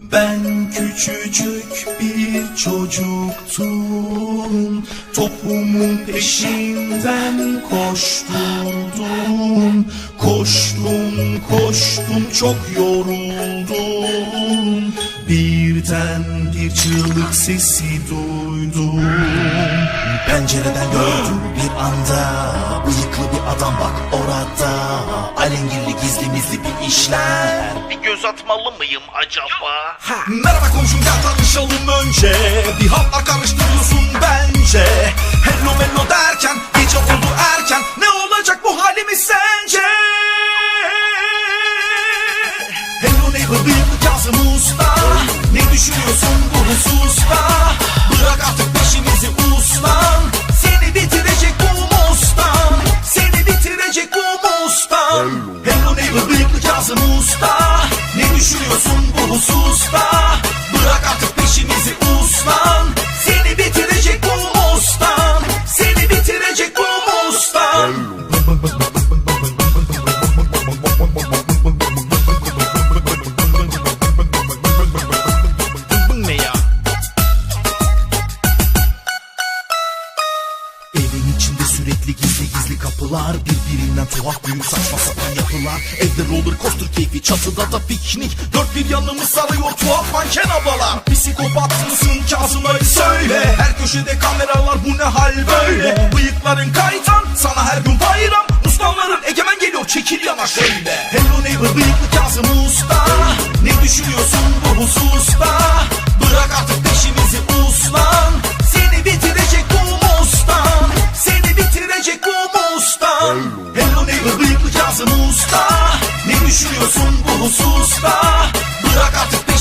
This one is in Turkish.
Ben küçücük bir çocuktum. Topumun peşinden koşturdum. Koştum koştum çok yoruldum. Birden bir çığlık sesi duydum. Pencereden gördüm bir anda işler Bir göz atmalı mıyım acaba? Merhaba komşum gel tanışalım önce Bir hatlar karıştırıyorsun bence Hello mello derken gece oldu erken Ne olacak bu halimiz sence? Hello neighbor bıyıklı Kazım Usta Ne düşünüyorsun bu hususta? Hello neighbor bıyıklı Kazım Usta Ne düşünüyorsun bu hususta? Sürekli gizli gizli kapılar Birbirinden tuhaf büyük saçma sapan yapılar. Evde roller coaster keyfi çatıda da piknik. Dört bir yanımız sarıyor tuhaf manken ablalar. Psikopat mısın? Kazım söyle. Her köşede kameralar bu ne hal böyle? Bıyıkların kaytan sana her gün bayram. Ustamların egemen geliyor çekil yana düşüyorsun bu hususta? Bırak artık peşini.